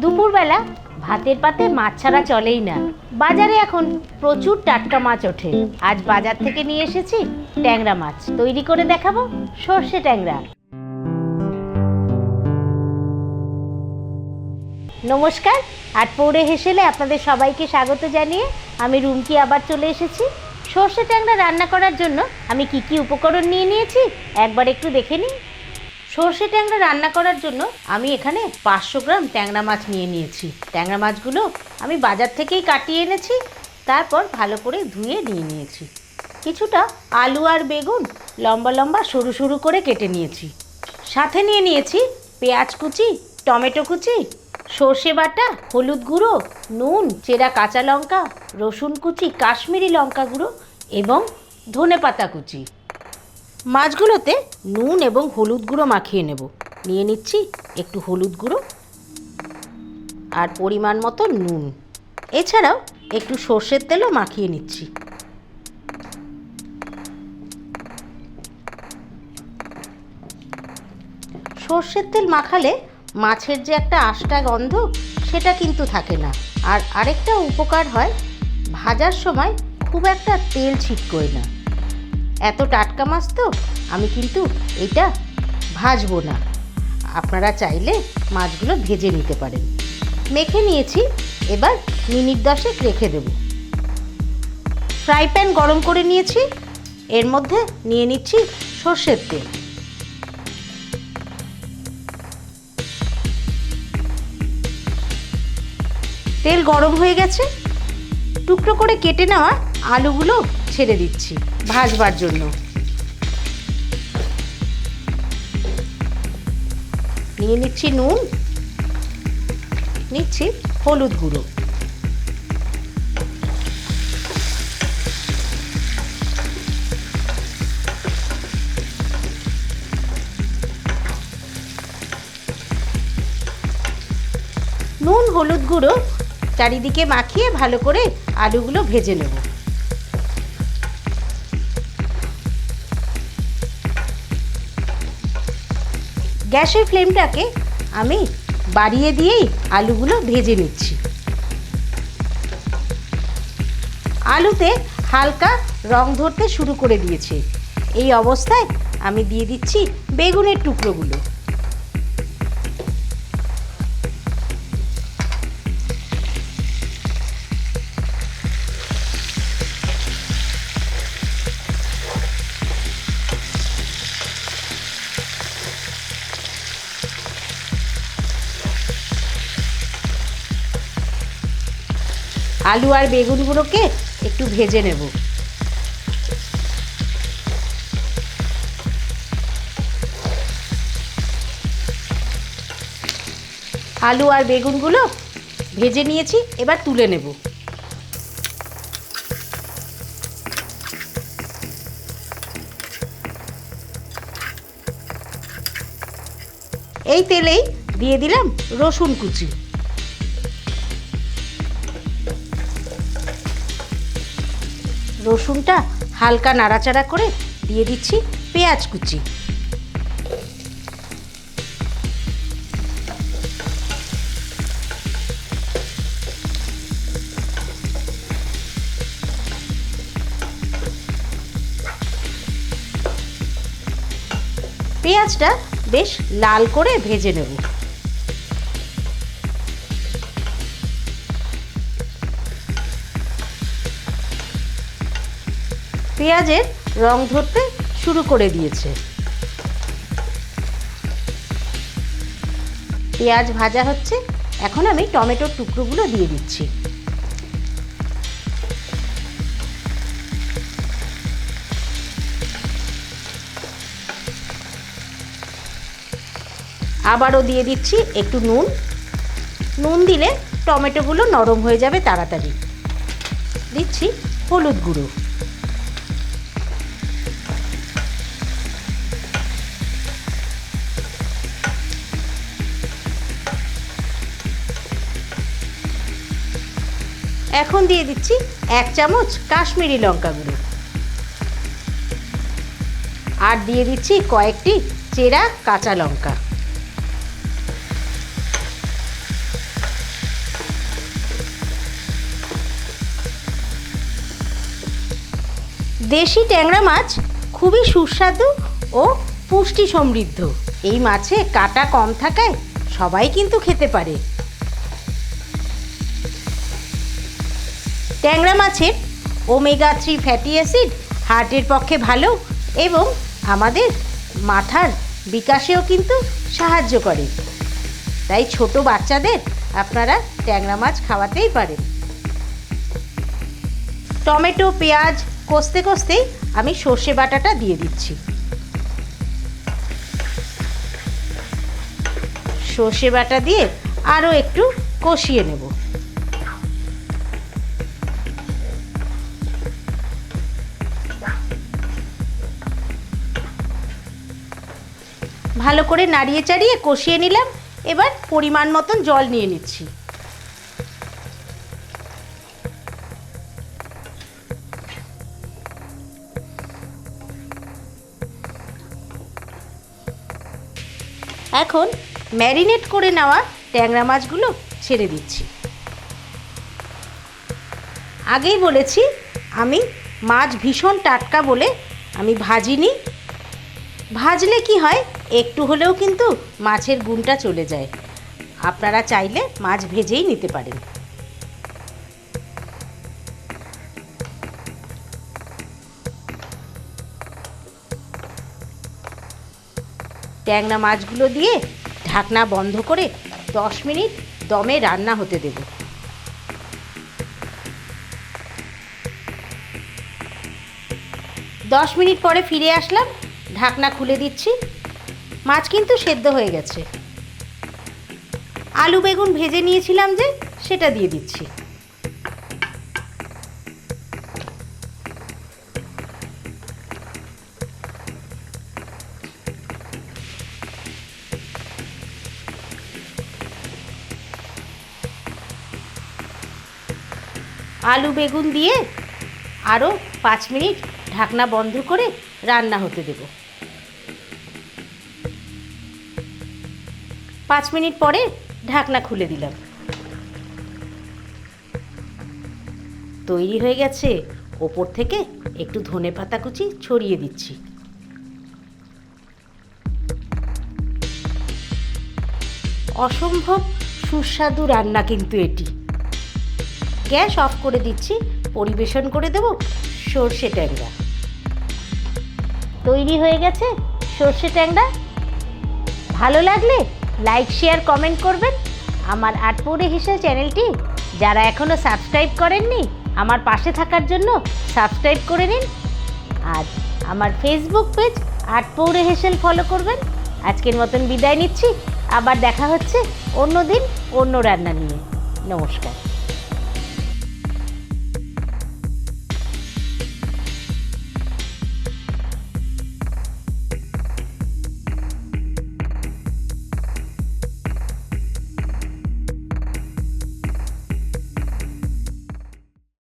দুপুরবেলা ভাতের পাতে মাছ ছাড়া চলেই না। বাজারে এখন প্রচুর টাটকা মাছ ওঠে। আজ বাজার থেকে নিয়ে এসেছি ট্যাংরা মাছ। তৈরি করে দেখাবো সর্ষে ট্যাংরা। নমস্কার আর পৌড়ে হেসেলে আপনাদের সবাইকে স্বাগত জানিয়ে আমি রুমকি আবার চলে এসেছি। সর্ষে ট্যাংরা রান্না করার জন্য আমি কি কি উপকরণ নিয়ে নিয়েছি? একবার একটু দেখে নিই। সর্ষে ট্যাংরা রান্না করার জন্য আমি এখানে পাঁচশো গ্রাম ট্যাংরা মাছ নিয়ে নিয়েছি। ট্যাংরা মাছগুলো আমি বাজার থেকেই কাটিয়ে এনেছি, তারপর ভালো করে ধুয়ে নিয়ে নিয়েছি। কিছুটা আলু আর বেগুন লম্বা লম্বা সরু সরু করে কেটে নিয়েছি। সাথে নিয়ে নিয়েছি পেঁয়াজ কুচি, টমেটো কুচি, সর্ষে বাটা, হলুদ গুঁড়ো, নুন, চেরা কাঁচা লঙ্কা, রসুন কুচি, কাশ্মীরি লঙ্কা গুঁড়ো এবং ধনে পাতা কুচি। মাছগুলোতে নুন এবং হলুদ গুঁড়ো মাখিয়ে নেব। নিয়ে নিচ্ছি একটু হলুদ গুঁড়ো আর পরিমাণ মতো নুন। এছাড়াও একটু সর্ষের তেলও মাখিয়ে নিচ্ছি। সর্ষের তেল মাখালে মাছের যে একটা আষ্টা গন্ধ, সেটা কিন্তু থাকে না। আর আরেকটা উপকার হয়, ভাজার সময় খুব একটা তেল ছিটকোয় না। এত টাটকা মাছ তো, আমি কিন্তু এটা ভাজবো না। আপনারা চাইলে মাছগুলো ভেজে নিতে পারেন। মেখে নিয়েছি, এবার মিনিট দশেক রেখে দেব। ফ্রাই প্যান গরম করে নিয়েছি, এর মধ্যে নিয়ে নিচ্ছি সর্ষের তেল। তেল গরম হয়ে গেছে, টুকরো করে কেটে নেওয়া আলুগুলো ছেড়ে দিচ্ছি ভাজবার জন্য। নিয়ে নিচ্ছি নুন, নিচ্ছি হলুদ গুঁড়ো। নুন, হলুদ গুঁড়ো চারিদিকে মাখিয়ে ভালো করে আলুগুলো ভেজে নেব। গ্যাসের ফ্লেমটাকে আমি বাড়িয়ে দিয়েই আলুগুলো ভেজে নিচ্ছি। আলুতে হালকা রং ধরতে শুরু করে দিয়েছে। এই অবস্থায় আমি দিয়ে দিচ্ছি বেগুনের টুকরোগুলো। আলু আর বেগুনগুলোকে একটু ভেজে নেব। আলু আর বেগুনগুলো ভেজে নিয়েছি, এবার তুলে নেব। এই তেলেই দিয়ে দিলাম রসুন কুচি। রসুনটা হালকা নাড়াচাড়া করে দিয়ে দিচ্ছি পেঁয়াজ কুচি। পেঁয়াজটা বেশ লাল করে ভেজে নেব। পেঁয়াজের রং ধরতে শুরু করে দিয়েছে। পেঁয়াজ ভাজা হচ্ছে, এখন আমি টমেটোর টুকরোগুলো দিয়ে দিচ্ছি। আবারও দিয়ে দিচ্ছি একটু নুন। নুন দিলে টমেটোগুলো নরম হয়ে যাবে তাড়াতাড়ি। দিচ্ছি হলুদ গুঁড়ো। এখন দিয়ে দিচ্ছি এক চামচ কাশ্মীরি লঙ্কা গুঁড়ো আর দিয়ে দিচ্ছি কয়েকটি চেরা কাঁচা লঙ্কা। দেশি ট্যাংরা মাছ খুবই সুস্বাদু ও পুষ্টি সমৃদ্ধ। এই মাছে কাটা কম থাকায় সবাই কিন্তু খেতে পারে। ট্যাংরা মাছের ওমেগা থ্রি ফ্যাটি অ্যাসিড হার্টের পক্ষে ভালো এবং আমাদের মাথার বিকাশেও কিন্তু সাহায্য করে। তাই ছোট বাচ্চাদের আপনারা ট্যাংরা মাছ খাওয়াতেই পারেন। টমেটো, পেঁয়াজ কষতে কষতেই আমি সর্ষে বাটাটা দিয়ে দিচ্ছি। সর্ষে বাটা দিয়ে আরও একটু কষিয়ে নেব। ভালো করে নাড়িয়ে চাড়িয়ে কষিয়ে নিলাম। এবার পরিমাণ মতন জল নিয়ে নিচ্ছি। এখন ম্যারিনেট করে নেওয়া ট্যাংরা মাছগুলো ছেড়ে দিচ্ছি। আগেই বলেছি, আমি মাছ ভীষণ টাটকা বলে আমি ভাজিনি। ভাজলে কি হয় একটু হলেও কিন্তু মাছের গুণটা চলে যায়। আপনারা চাইলে মাছ ভেজেই নিতে পারেন। ট্যাংরা মাছগুলো দিয়ে ঢাকনা বন্ধ করে দশ মিনিট দমে রান্না হতে দেব। দশ মিনিট পরে ফিরে আসলাম, ঢাকনা খুলে দিচ্ছি। মাছ কিন্তু সেদ্ধ হয়ে গেছে। আলু বেগুন ভেজে নিয়েছিলাম যে, সেটা দিয়ে দিচ্ছি। আলু বেগুন দিয়ে আরও পাঁচ মিনিট ঢাকনা বন্ধ করে রান্না হতে দেব। পাঁচ মিনিট পরে ঢাকনা খুলে দিলাম। তৈরি হয়ে গেছে। ওপর থেকে একটু ধনে পাতা কুচি ছড়িয়ে দিচ্ছি। অসম্ভব সুস্বাদু রান্না কিন্তু এটি। গ্যাস অফ করে দিচ্ছি, পরিবেশন করে দেব সর্ষে ট্যাংরা। তৈরি হয়ে গেছে সর্ষে ট্যাংরা। ভালো লাগলে লাইক, শেয়ার, কমেন্ট করবেন। আমার আটপৌরে হিসেবে চ্যানেলটি যারা এখনও সাবস্ক্রাইব করেননি, আমার পাশে থাকার জন্য সাবস্ক্রাইব করে নিন। আর আমার Facebook page Atpoure Heshel follow করবেন। আজকের মতন বিদায় নিচ্ছি। আবার দেখা হচ্ছে অন্য দিন অন্য রান্না নিয়ে। নমস্কার।